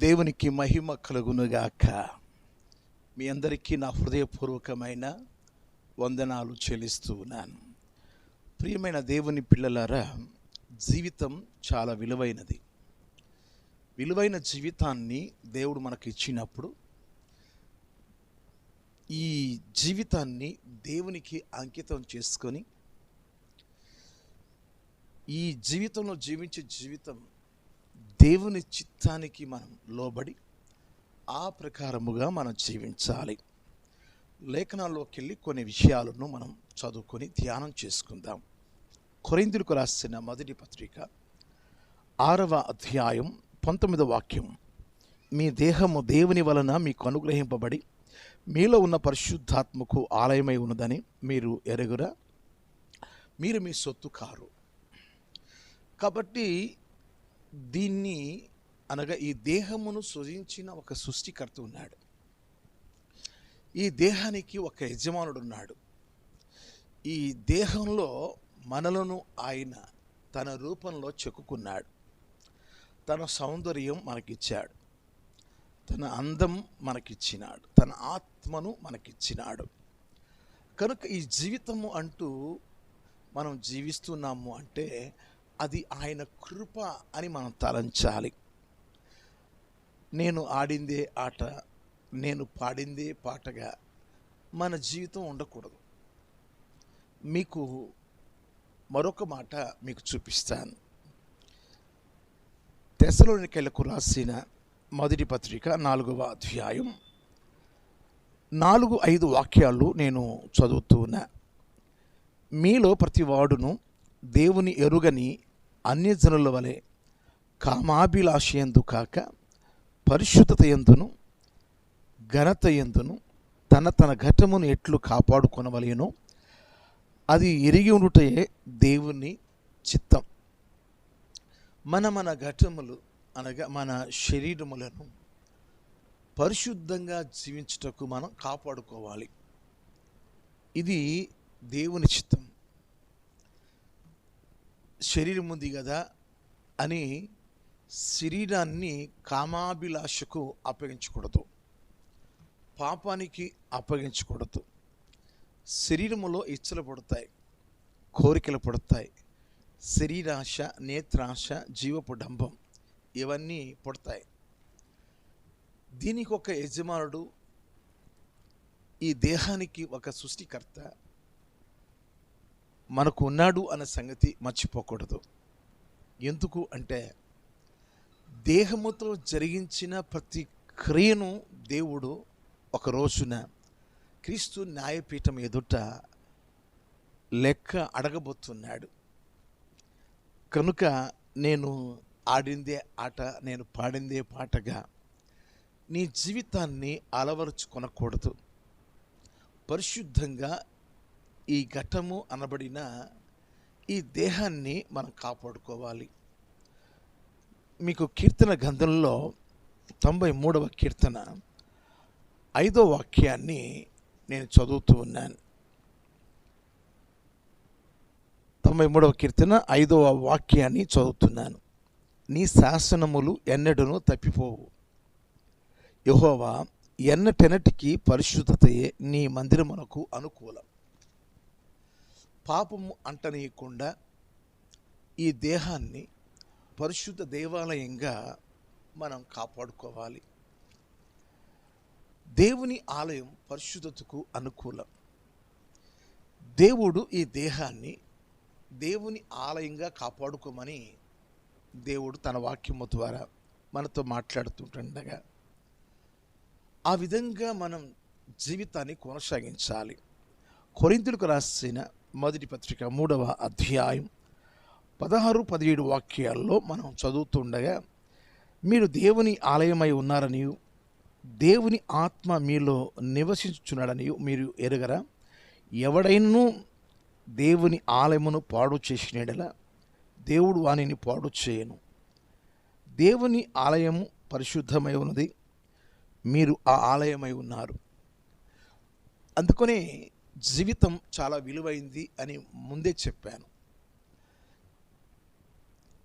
దేవునికి మహిమ కలుగునుగాక. మీ అందరికీ నా హృదయపూర్వకమైన వందనాలు చెల్లిస్తూ ఉన్నాను. ప్రియమైన దేవుని పిల్లలారా జీవితం చాలా విలువైనది. విలువైన జీవితాన్ని దేవుడు మనకు ఇచ్చినప్పుడు ఈ జీవితాన్ని దేవునికి అంకితం చేసుకొని ఈ జీవితంలో జీవించే జీవితం దేవుని చిత్తానికి మనం లోబడి ఆ ప్రకారముగా మనం జీవించాలి. లేఖనాల్లోకి వెళ్ళి కొన్ని విషయాలను మనం చదువుకొని ధ్యానం చేసుకుందాం. కొరిందులకు రాసిన మొదటి పత్రిక ఆరవ అధ్యాయం పంతొమ్మిదవ వాక్యం. మీ దేహము దేవుని వలన మీకు అనుగ్రహింపబడి మీలో ఉన్న పరిశుద్ధాత్మకు ఆలయమై ఉన్నదని మీరు ఎరుగురా? మీరు మీ సొత్తు కారు. కాబట్టి దీన్ని అనగా ఈ దేహమును సృజించిన ఒక సృష్టికర్త ఉన్నాడు. ఈ దేహానికి ఒక యజమానుడు ఉన్నాడు. ఈ దేహంలో మనలను ఆయన తన రూపంలో చెక్కుకున్నాడు. తన సౌందర్యం మనకిచ్చాడు. తన అందం మనకిచ్చినాడు. తన ఆత్మను మనకిచ్చినాడు. కనుక ఈ జీవితము అంటూ మనం జీవిస్తున్నాము అంటే అది ఆయన కృప అని మనం తలంచాలి. నేను ఆడిందే ఆట నేను పాడిందే పాటగా మన జీవితం ఉండకూడదు. మీకు మరొక మాట మీకు చూపిస్తాను. తెసలోనికెళ్ళకు రాసిన మొదటి పత్రిక నాలుగవ అధ్యాయం. నాలుగు ఐదు వాక్యాలు నేను చదువుతున్నా మీలో ప్రతివాడును దేవుని ఎరుగని అన్యజనుల వలె కామాభిలాషయందు కాక పరిశుద్ధత ఎందును ఘనత ఎందును తన తన ఘటమును ఎట్లు కాపాడుకొనవలేనో. అది ఎరిగి ఉండుటయే దేవుని చిత్తం. మన మన ఘటములు అనగా మన శరీరములను పరిశుద్ధంగా జీవించుటకు మనం కాపాడుకోవాలి. ఇది దేవుని చిత్తం. శరీరం ఉంది కదా అని శరీరాన్ని కామాభిలాషకు అప్పగించకూడదు. పాపానికి అప్పగించకూడదు. శరీరములో ఇచ్చలు పడతాయి కోరికలు పడతాయి. శరీరాశ నేత్రాశ జీవపుడంబం ఇవన్నీ పుడతాయి. దీనికి ఒక యజమానుడు ఈ దేహానికి ఒక సృష్టికర్త మనకు ఉన్నాడు అన్న సంగతి మర్చిపోకూడదు. ఎందుకు అంటే దేహముతో జరిగించిన ప్రతి క్రియను దేవుడు ఒక రోజున క్రీస్తు న్యాయపీఠం ఎదుట లెక్క అడగబోతున్నాడు. కనుక నేను ఆడిందే ఆట నేను పాడిందే పాటగా నీ జీవితాన్ని అలవరుచుకొనకూడదు. పరిశుద్ధంగా ఈ ఘటము అనబడిన ఈ దేహాన్ని మనం కాపాడుకోవాలి. మీకు కీర్తన గ్రంథంలో తొంభై మూడవ కీర్తన ఐదో వాక్యాన్ని నేను చదువుతూ ఉన్నాను. తొంభై మూడవ కీర్తన ఐదవ వాక్యాన్ని చదువుతున్నాను. నీ శాసనములు ఎన్నడను తప్పిపోవు. యహోవా ఎన్నటెనటికి పరిశుద్ధతయే నీ మందిరమునకు అనుకూలం. పాపము అంటనీయకుండా ఈ దేహాన్ని పరిశుద్ధ దేవాలయంగా మనం కాపాడుకోవాలి. దేవుని ఆలయం పరిశుద్ధతకు అనుకూలం. దేవుడు ఈ దేహాన్ని దేవుని ఆలయంగా కాపాడుకోమని దేవుడు తన వాక్యము ద్వారా మనతో మాట్లాడుతుంటుండగా ఆ విధంగా మనం జీవితాన్ని కొనసాగించాలి. కొరింతులకు రాసిన మొదటి పత్రిక మూడవ అధ్యాయం పదహారు పదిహేడు వాక్యాల్లో మనం చదువుతుండగా మీరు దేవుని ఆలయమై ఉన్నారని దేవుని ఆత్మ మీలో నివసించుచున్నాడని మీరు ఎరగరా? ఎవడైనను దేవుని ఆలయమును పాడు చేసినడల? దేవుడు వానిని పాడు చేయను. దేవుని ఆలయము పరిశుద్ధమై ఉన్నది. మీరు ఆ ఆలయమై ఉన్నారు. అందుకనే జీవితం చాలా విలువైంది అని ముందే చెప్పాను.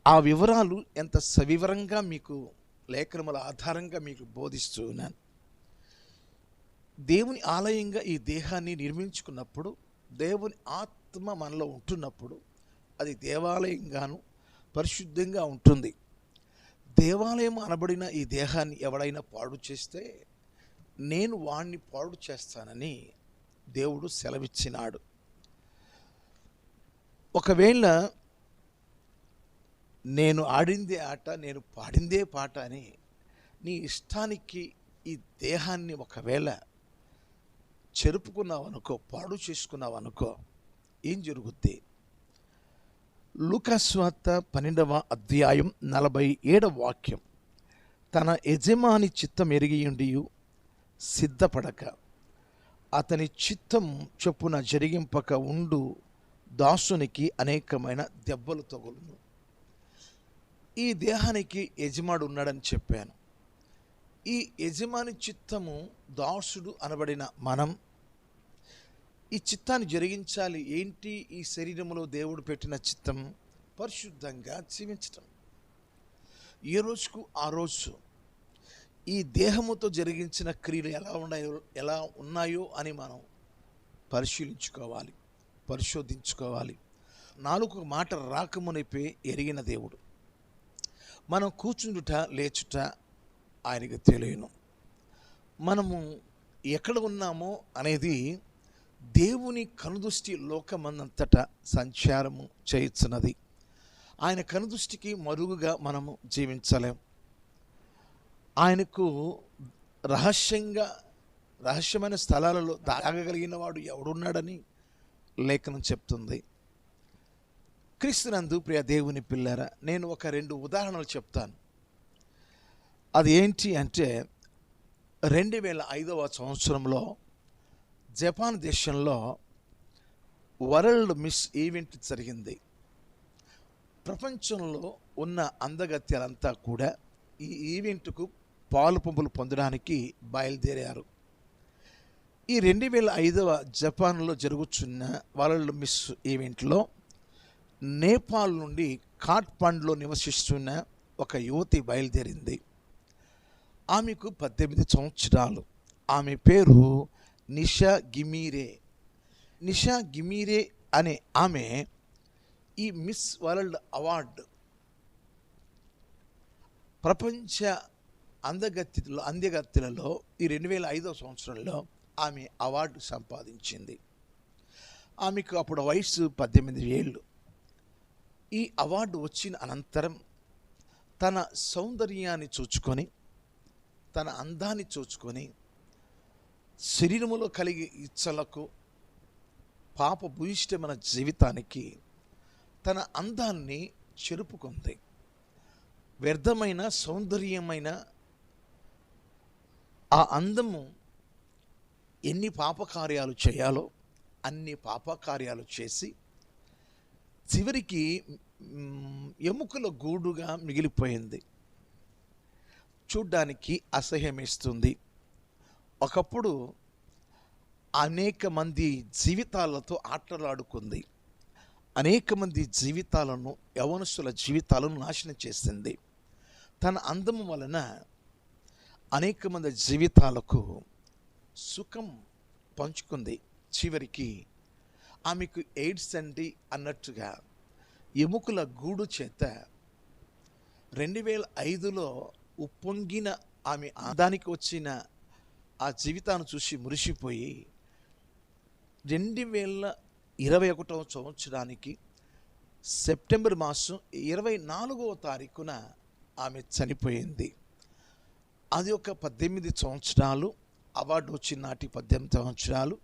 ఆ వివరాలు ఎంత సవివరంగా మీకు లేఖనముల ఆధారంగా మీకు బోధిస్తూ ఉన్నాను. దేవుని ఆలయంగా ఈ దేహాన్ని నిర్మించుకున్నప్పుడు దేవుని ఆత్మ మనలో ఉంటున్నప్పుడు అది దేవాలయంగాను పరిశుద్ధంగా ఉంటుంది. దేవాలయం అనబడిన ఈ దేహాన్ని ఎవడైనా పాడు చేస్తే నేను వాణ్ణి పాడు చేస్తానని దేవుడు సెలవిచ్చినాడు. ఒకవేళ నేను ఆడిందే ఆట నేను పాడిందే పాట అని నీ ఇష్టానికి ఈ దేహాన్ని ఒకవేళ చెరుపుకున్నావు అనుకో పాడు చేసుకున్నావు అనుకో ఏం జరుగుద్ది? లూకాస్వార్త పన్నెండవ అధ్యాయం నలభై ఏడవ వాక్యం. తన యజమాని చిత్తం ఎరిగియుండి సిద్ధపడక. అతని చిత్తం చొప్పున జరిగింపక ఉండు దాసునికి అనేకమైన దెబ్బలు తగులును. ఈ దేహానికి యజమాడు ఉన్నాడని చెప్పాను. ఈ యజమాని చిత్తము దాసుడు అనబడిన మనం. ఈ చిత్తాన్ని జరిగించాలి. ఏంటి? ఈ శరీరంలో దేవుడు పెట్టిన చిత్తం పరిశుద్ధంగా జీవించటం. ఏ రోజుకు? ఆ రోజు. ఈ దేహముతో జరిగించిన క్రియలు ఎలా ఉన్నాయో ఎలా ఉన్నాయో అని మనం పరిశీలించుకోవాలి పరిశోధించుకోవాలి. నాలుగు మాట రాకమునిపే ఎరిగిన దేవుడు. మనం కూర్చుండుట లేచుట ఆయనకు తెలియను. మనము ఎక్కడ ఉన్నామో అనేది దేవుని కనుదృష్టి లోకమందంతటా సంచారము చేయుచున్నది. ఆయన కనుదృష్టికి మరుగుగా మనము జీవించలేం. ఆయనకు రహస్యంగా రహస్యమైన స్థలాలలో దాగగలిగిన వాడు ఎవడున్నాడని లేఖనం చెప్తుంది. క్రీస్తునందు ప్రియ దేవుని పిల్లరా నేను ఒక రెండు ఉదాహరణలు చెప్తాను. అది ఏంటి అంటే రెండు వేల ఐదవ సంవత్సరంలో జపాన్ దేశంలో వరల్డ్ మిస్ ఈవెంట్ జరిగింది. ప్రపంచంలో ఉన్న అందగత్యాలంతా కూడా ఈ ఈవెంట్కు పాలు పంపులు పొందడానికి బయలుదేరారు. ఈ రెండు వేల ఐదవ జపాన్లో జరుగుతున్న వరల్డ్ మిస్ ఈవెంట్లో నేపాల్ నుండి కాట్పాండ్లో నివసిస్తున్న ఒక యువతి బయలుదేరింది. ఆమెకు పద్దెనిమిది సంవత్సరాలు. ఆమె పేరు నిషా గిమీరే. నిషా గిమీరే అనే ఆమె ఈ మిస్ వరల్డ్ అవార్డు ప్రపంచ అందగత్తిలో అందగత్తులలో ఈ రెండు వేల ఐదవ సంవత్సరంలో ఆమె అవార్డు సంపాదించింది. ఆమెకు అప్పుడు వయసు పద్దెనిమిది ఏళ్ళు. ఈ అవార్డు వచ్చిన అనంతరం తన సౌందర్యాన్ని చూచుకొని తన అందాన్ని చూచుకొని శరీరములో కలిగే ఇచ్చలకు పాప భూయిష్టమైన జీవితానికి తన అందాన్ని చెరుపుకుంది. వ్యర్థమైన సౌందర్యమైన ఆ అందము ఎన్ని పాపకార్యాలు చేయాలో అన్ని పాపకార్యాలు చేసి చివరికి ఎముకల గూడుగా మిగిలిపోయింది. చూడ్డానికి అసహ్యమేస్తుంది. ఒకప్పుడు అనేక మంది జీవితాలతో ఆటలాడుకుంది. అనేక మంది జీవితాలను యవనస్తుల జీవితాలను నాశనం చేసింది. తన అందము వలన అనేక మంది జీవితాలకు సుఖం పంచుకుంది. చివరికి ఆమెకు ఎయిడ్స్ అండి అన్నట్టుగా ఎముకల గూడు చేత రెండు వేల ఐదులో ఉప్పొంగిన ఆమె ఆదానికి వచ్చిన ఆ జీవితాన్ని చూసి మురిసిపోయి రెండు వేల ఇరవై ఒకటవ సంవత్సరానికి సెప్టెంబర్ మాసం ఇరవై నాలుగవ తారీఖున ఆమె చనిపోయింది. అది ఒక పద్దెనిమిది సంవత్సరాలు అవార్డు వచ్చిన నాటి పద్దెనిమిది సంవత్సరాలు.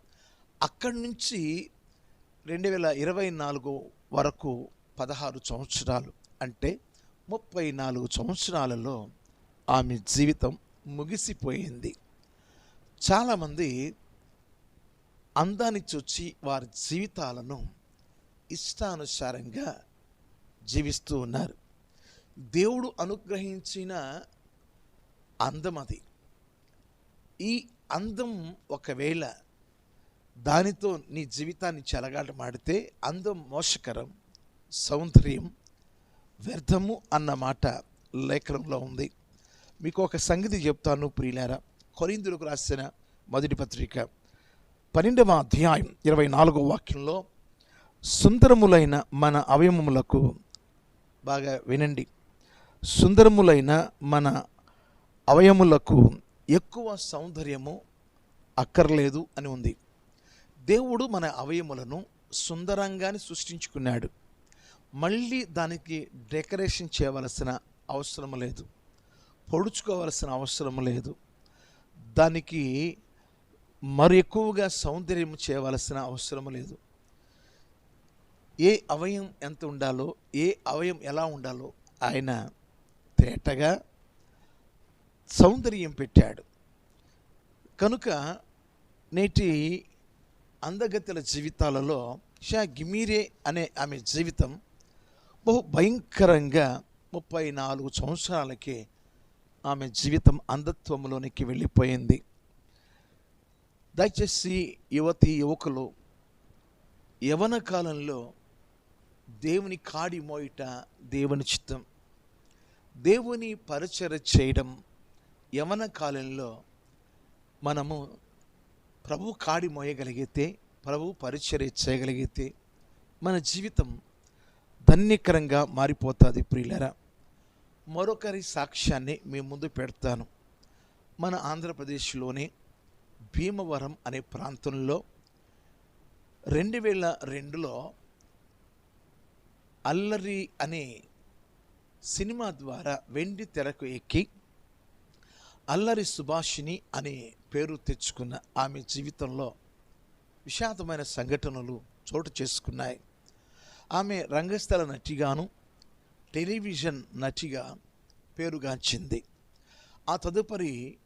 అక్కడి నుంచి రెండు వేల ఇరవై నాలుగు వరకు పదహారు సంవత్సరాలు అంటే ముప్పై నాలుగు సంవత్సరాలలో ఆమె జీవితం ముగిసిపోయింది. చాలామంది అందాన్ని చూచి వారి జీవితాలను ఇష్టానుసారంగా జీవిస్తూ ఉన్నారు. దేవుడు అనుగ్రహించిన అందం అది. ఈ అందం ఒకవేళ దానితో నీ జీవితాన్ని చెలగాటమాడితే అందం మోసకరం సౌందర్యం వ్యర్థము అన్న మాట లేఖనంలో ఉంది. మీకు ఒక సంగతి చెప్తాను ప్రియులారా. కొరిందులకు రాసిన మొదటి పత్రిక పన్నెండవ అధ్యాయం ఇరవై నాలుగో వాక్యంలో సుందరములైన మన అవయవములకు బాగా వినండి. సుందరములైన మన అవయములకు ఎక్కువ సౌందర్యము అక్కర్లేదు అని ఉంది. దేవుడు మన అవయములను సుందరంగానే సృష్టించుకున్నాడు. మళ్ళీ దానికి డెకరేషన్ చేయవలసిన అవసరం లేదు. పొడుచుకోవలసిన అవసరం లేదు. దానికి మరి ఎక్కువగా సౌందర్యం చేయవలసిన అవసరం లేదు. ఏ అవయం ఎంత ఉండాలో ఏ అవయం ఎలా ఉండాలో ఆయన తేటగా సౌందర్యం పెట్టాడు. కనుక నేటి అందగతిల జీవితాలలో షా గిమీరే అనే ఆమె జీవితం బహు భయంకరంగా ముప్పై నాలుగు సంవత్సరాలకే ఆమె జీవితం అంధత్వంలోనికి వెళ్ళిపోయింది. దయచేసి యువతి యువకులు యవన కాలంలో దేవుని కాడి మోయిట దేవుని చిత్తం దేవుని పరిచర చేయడం యవన కాలంలో మనము ప్రభు కాడి మోయగలిగితే ప్రభు పరిచర్య చేయగలిగితే మన జీవితం ధన్యకరంగా మారిపోతుంది ప్రియులరా. మరొకరి సాక్ష్యాన్ని మీ ముందు పెడతాను. మన ఆంధ్రప్రదేశ్లోని భీమవరం అనే ప్రాంతంలో రెండు వేల రెండులో అల్లరి అనే సినిమా ద్వారా వెండి తెరకు ఎక్కి అల్లరి సుభాషిణి అనే పేరు తెచ్చుకున్న ఆమె జీవితంలో విషాదమైన సంఘటనలు చోటు చేసుకున్నాయి. ఆమె రంగస్థల నటిగాను టెలివిజన్ నటిగా పేరుగాంచింది. ఆ తదుపరి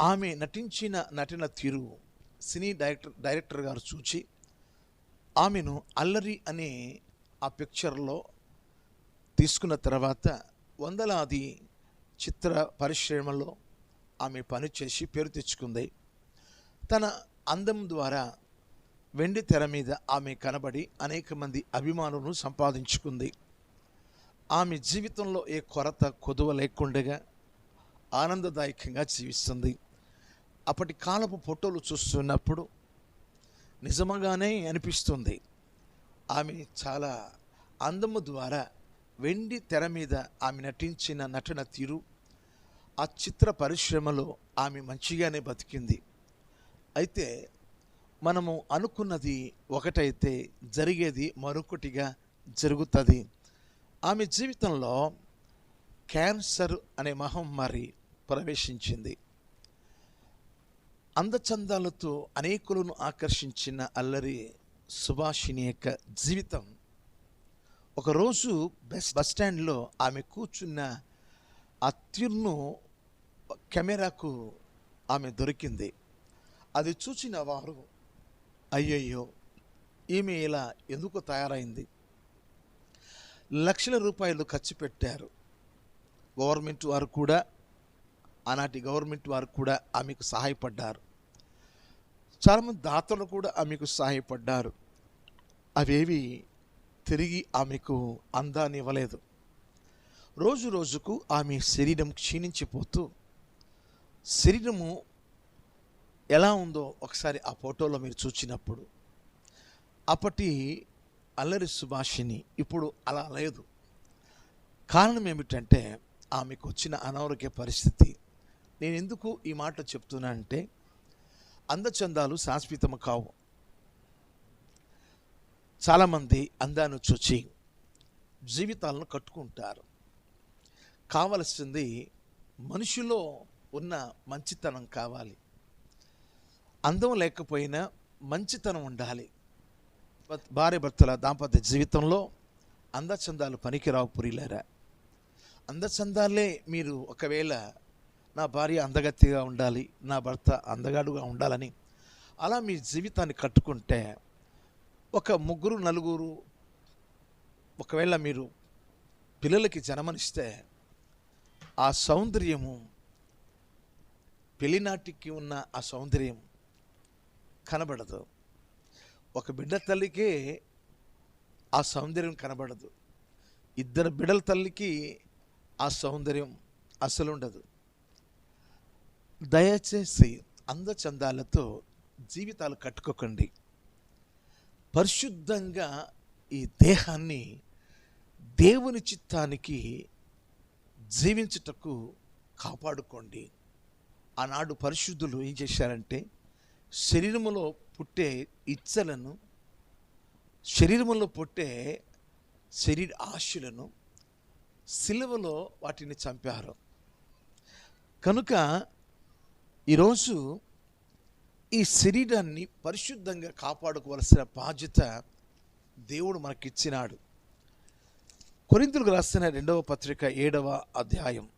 ఆమె నటించిన నటన తీరు సినీ డైరెక్టర్ డైరెక్టర్ గారు చూచి ఆమెను అల్లరి అనే ఆ పిక్చర్లో తీసుకున్న తర్వాత వందలాది చిత్ర పరిశ్రమలో ఆమె పనిచేసి పేరు తెచ్చుకుంది. తన అందం ద్వారా వెండి తెర మీద ఆమె కనబడి అనేక మంది అభిమానులను సంపాదించుకుంది. ఆమె జీవితంలో ఏ కొరత కొదువ లేకుండగా ఆనందదాయకంగా జీవిస్తుంది. అప్పటి కాలపు ఫోటోలు చూస్తున్నప్పుడు నిజముగానే అనిపిస్తుంది. ఆమె చాలా అందము ద్వారా వెండి తెర మీద ఆమె నటించిన నటన తీరు ఆ చిత్ర పరిశ్రమలో ఆమె మంచిగానే బతికింది. అయితే మనము అనుకున్నది ఒకటైతే జరిగేది మరొకటిగా జరుగుతుంది. ఆమె జీవితంలో క్యాన్సర్ అనే మహమ్మారి ప్రవేశించింది. అందచందాలతో అనేకులను ఆకర్షించిన అల్లరి సుభాషిణి యొక్క జీవితం ఒకరోజు బస్ బస్ స్టాండ్లో ఆమె కూర్చున్న ఆ తీర్ను కెమెరాకు ఆమె దొరికింది. అది చూసిన వారు అయ్యయ్యో ఈమె ఇలా ఎందుకు తయారైంది? లక్షల రూపాయలు ఖర్చు పెట్టారు. గవర్నమెంట్ వారు కూడా ఆనాటి గవర్నమెంట్ వారు కూడా ఆమెకు సహాయపడ్డారు. చాలామంది దాతలు కూడా ఆమెకు సహాయపడ్డారు. అవేవి తిరిగి ఆమెకు అందాన్ని ఇవ్వలేదు రోజు రోజుకు ఆమె శరీరం క్షీణించిపోతూ శరీరము ఎలా ఉందో ఒకసారి ఆ ఫోటోలో మీరు చూచినప్పుడు అప్పటి అల్లరి సుభాషిని ఇప్పుడు అలా లేదు. కారణం ఏమిటంటే ఆమెకు వచ్చిన అనారోగ్య పరిస్థితి. నేను ఎందుకు ఈ మాట చెప్తున్నా అంటే అందచందాలు శాశ్వతము కావు. చాలామంది అందాన్ని చూచి జీవితాలను కట్టుకుంటారు. కావలసింది మనిషిలో ఉన్న మంచితనం కావాలి. అందం లేకపోయినా మంచితనం ఉండాలి. భార్య భర్తల దాంపత్య జీవితంలో అందచందాలు పనికిరావు పురిలేరా? అందచందాలే మీరు ఒకవేళ నా భార్య అందగత్తిగా ఉండాలి నా భర్త అందగాడుగా ఉండాలని అలా మీ జీవితాన్ని కట్టుకుంటే ఒక ముగ్గురు నలుగురు ఒకవేళ మీరు పిల్లలకి జన్మనిస్తే ఆ సౌందర్యము పెళ్ళినాటికి ఉన్న ఆ సౌందర్యం కనబడదు. ఒక బిడ్డ తల్లికే ఆ సౌందర్యం కనబడదు. ఇద్దరు బిడ్డల తల్లికి ఆ సౌందర్యం అసలు ఉండదు దయచేసి అందచందాలతో జీవితాలు కట్టుకోకండి. పరిశుద్ధంగా ఈ దేహాన్ని దేవుని చిత్తానికి జీవించుటకు కాపాడుకోండి. ఆనాడు పరిశుద్ధులు ఏం చేశారంటే శరీరములో పుట్టే ఇచ్చలను శరీరములో పుట్టే శరీర ఆశలను సిలువలో వాటిని చంపారు. కనుక ఈరోజు ఈ శరీరాన్ని పరిశుద్ధంగా కాపాడుకోవలసిన బాధ్యత దేవుడు మనకిచ్చినాడు. కొరింతలకు రాసిన రెండవ పత్రిక ఏడవ అధ్యాయం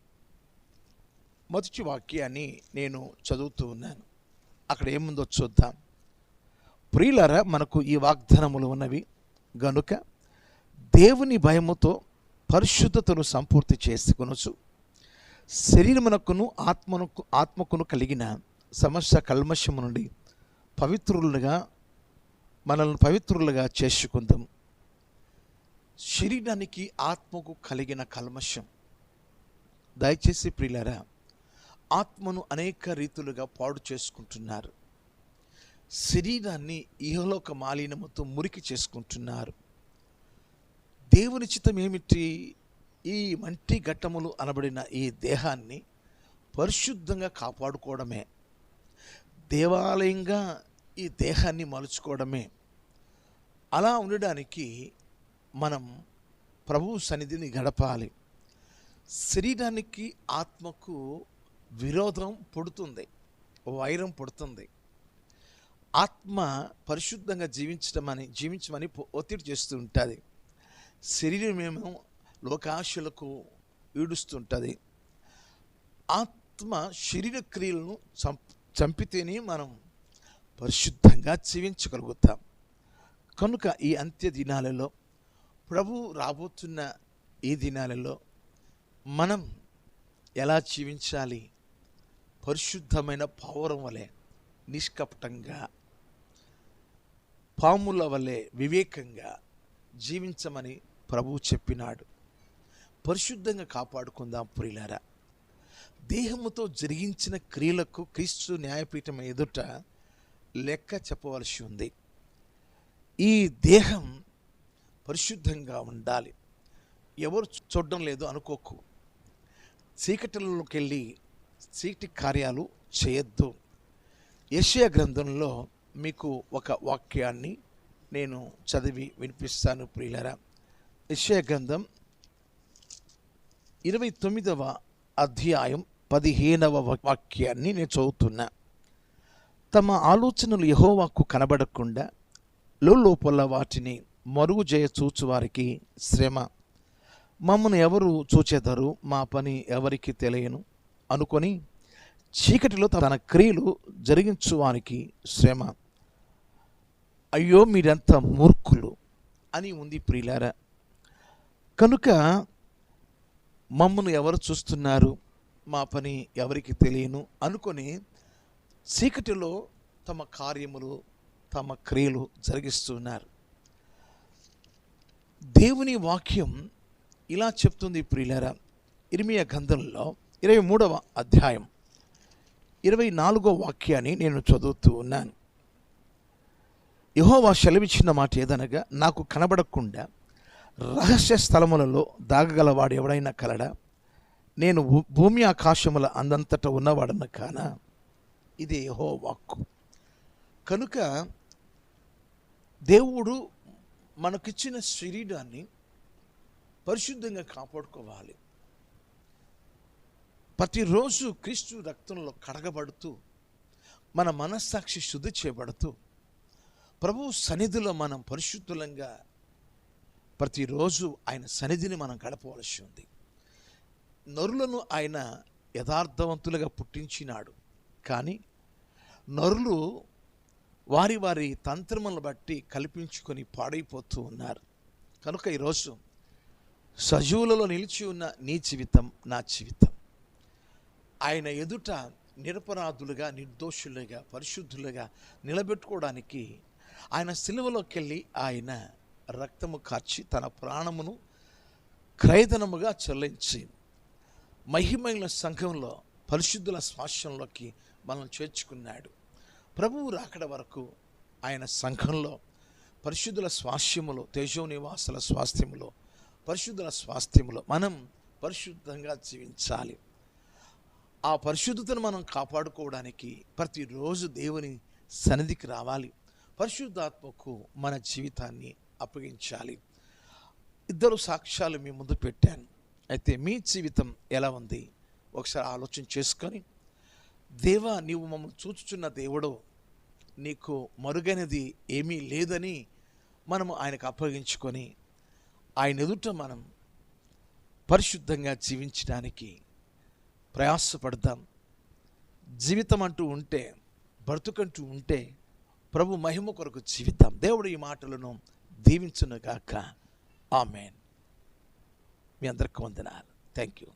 మొదటి వాక్యాన్ని నేను చదువుతూ ఉన్నాను. అక్కడ ఏముందో చూద్దాం. ప్రియులరా మనకు ఈ వాగ్దానములు ఉన్నవి. గనుక దేవుని భయముతో పరిశుద్ధతను సంపూర్తి చేసుకొనొచ్చు శరీరమునకును ఆత్మను ఆత్మకును కలిగిన సమస్య కల్మషము నుండి పవిత్రులుగా మనల్ని పవిత్రులుగా చేసుకుందాం. శరీరానికి ఆత్మకు కలిగిన కల్మషం. దయచేసి ప్రియులరా ఆత్మను అనేక రీతులుగా పాడు చేసుకుంటున్నారు. శరీరాన్ని ఇహలోక మాలినముతో మురికి చేసుకుంటున్నారు. దేవుని చిత్తం ఏమిటి? ఈ మంటి ఘట్టములు అనబడిన ఈ దేహాన్ని పరిశుద్ధంగా కాపాడుకోవడమే. దేవాలయంగా ఈ దేహాన్ని మలుచుకోవడమే. అలా ఉండడానికి మనం ప్రభు సన్నిధిని గడపాలి. శరీరానికి ఆత్మకు విరోధం పుడుతుంది. వైరం పుడుతుంది. ఆత్మ పరిశుద్ధంగా జీవించడం అని జీవించమని ఒత్తిడి చేస్తూ ఉంటుంది. శరీరమేమో లోకాశలకు ఈడుస్తుంటుంది. ఆత్మ శరీర క్రియలను చంపు చంపితేనే మనం పరిశుద్ధంగా జీవించగలుగుతాం. కనుక ఈ అంత్య దినాలలో ప్రభు రాబోతున్న ఈ దినాలలో మనం ఎలా జీవించాలి? పరిశుద్ధమైన పౌరం వలె నిష్కపటంగా పాముల వలె వివేకంగా జీవించమని ప్రభువు చెప్పినాడు. పరిశుద్ధంగా కాపాడుకుందాం పురిలారా దేహముతో జరిగించిన క్రియలకు క్రీస్తు న్యాయపీఠం ఎదుట లెక్క చెప్పవలసి ఉంది. ఈ దేహం పరిశుద్ధంగా ఉండాలి. ఎవరు చూడడం లేదు అనుకోకు. చీకటిలోకి వెళ్ళి చీకటి కార్యాలు చేయొద్దు. యెషయా గ్రంథంలో మీకు ఒక వాక్యాన్ని నేను చదివి వినిపిస్తాను ప్రియులరా. యెషయా గ్రంథం ఇరవై తొమ్మిదవ అధ్యాయం పదిహేనవ వాక్యాన్ని నేను చదువుతున్నా. తమ ఆలోచనలు యహోవాకు కనబడకుండా లోపల వాటిని మరుగు చేయ చూచువారికి శ్రమ. మమ్మను ఎవరు చూచెదరు? మా పని ఎవరికి తెలియను? అనుకొని చీకటిలో తన క్రియలు జరిగించు వారికి శ్రమ. అయ్యో మీరంత మూర్ఖులు! అని ఉంది ప్రియులారా. కనుక మమ్మను ఎవరు చూస్తున్నారు? మా పని ఎవరికి తెలియను అనుకొని చీకటిలో తమ కార్యములు తమ క్రియలు జరిగిస్తున్నారు. దేవుని వాక్యం ఇలా చెప్తుంది ప్రియులరా. ఇరిమియా గంధంలో ఇరవై మూడవ అధ్యాయం ఇరవై నాలుగో వాక్యాన్ని నేను చదువుతూ ఉన్నాను. యహోవా సెలవిచ్చిన మాట ఏదనగా నాకు కనబడకుండా రహస్య స్థలములలో దాగగలవాడు ఎవడైనా కలడా? నేను భూ- భూమి ఆకాశముల అందంతట ఉన్నవాడన్న కానా? ఇది హో వాక్కు. కనుక దేవుడు మనకిచ్చిన శరీరాన్ని పరిశుద్ధంగా కాపాడుకోవాలి. ప్రతిరోజు క్రీస్తు రక్తంలో కడగబడుతూ మన మనస్సాక్షి శుద్ధి చేయబడుతూ ప్రభు సన్నిధిలో మనం పరిశుద్ధులంగా ప్రతిరోజు ఆయన సన్నిధిని మనం గడపవలసి ఉంది. నరులను ఆయన యథార్థవంతులుగా పుట్టించినాడు. కానీ నరులు వారి వారి తంత్రములను బట్టి కల్పించుకొని పాడైపోతూ ఉన్నారు. కనుక ఈరోజు సజీవులలో నిలిచి ఉన్న నీ జీవితం నా జీవితం. ఆయన ఎదుట నిరపరాధులుగా నిర్దోషులుగా పరిశుద్ధులుగా నిలబెట్టుకోవడానికి ఆయన సిలువలోకి వెళ్ళి ఆయన రక్తము కార్చి తన ప్రాణమును క్రయధనముగా చెల్లించి మహిమైన సంఘంలో పరిశుద్ధుల స్వాస్యంలోకి మనం చేర్చుకున్నాడు. ప్రభువు రాకడ వరకు ఆయన సంఘంలో పరిశుద్ధుల స్వాస్థ్యములో తేజో నివాసుల స్వాస్థ్యములో పరిశుద్ధుల స్వాస్థ్యములో మనం పరిశుద్ధంగా జీవించాలి. ఆ పరిశుద్ధతను మనం కాపాడుకోవడానికి ప్రతిరోజు దేవుని సన్నిధికి రావాలి. పరిశుద్ధాత్మకు మన జీవితాన్ని అప్పగించాలి. ఇద్దరు సాక్ష్యాలు మీ ముందు పెట్టాను. అయితే మీ జీవితం ఎలా ఉంది? ఒకసారి ఆలోచన చేసుకొని దేవా నీవు మమ్మల్ని చూచుచున్న దేవుడు నీకు మరుగైనది ఏమీ లేదని మనము ఆయనకు అప్పగించుకొని ఆయన ఎదుట మనం పరిశుద్ధంగా జీవించడానికి ప్రయాసపడదాం. జీవితం అంటూ ఉంటే బ్రతుకంటూ ఉంటే ప్రభు మహిమ కొరకు జీవితం దేవుడు ఈ మాటలను దీవించునుగాక. ఆమెన్. మీ అందరికి వందనాలు. Thank you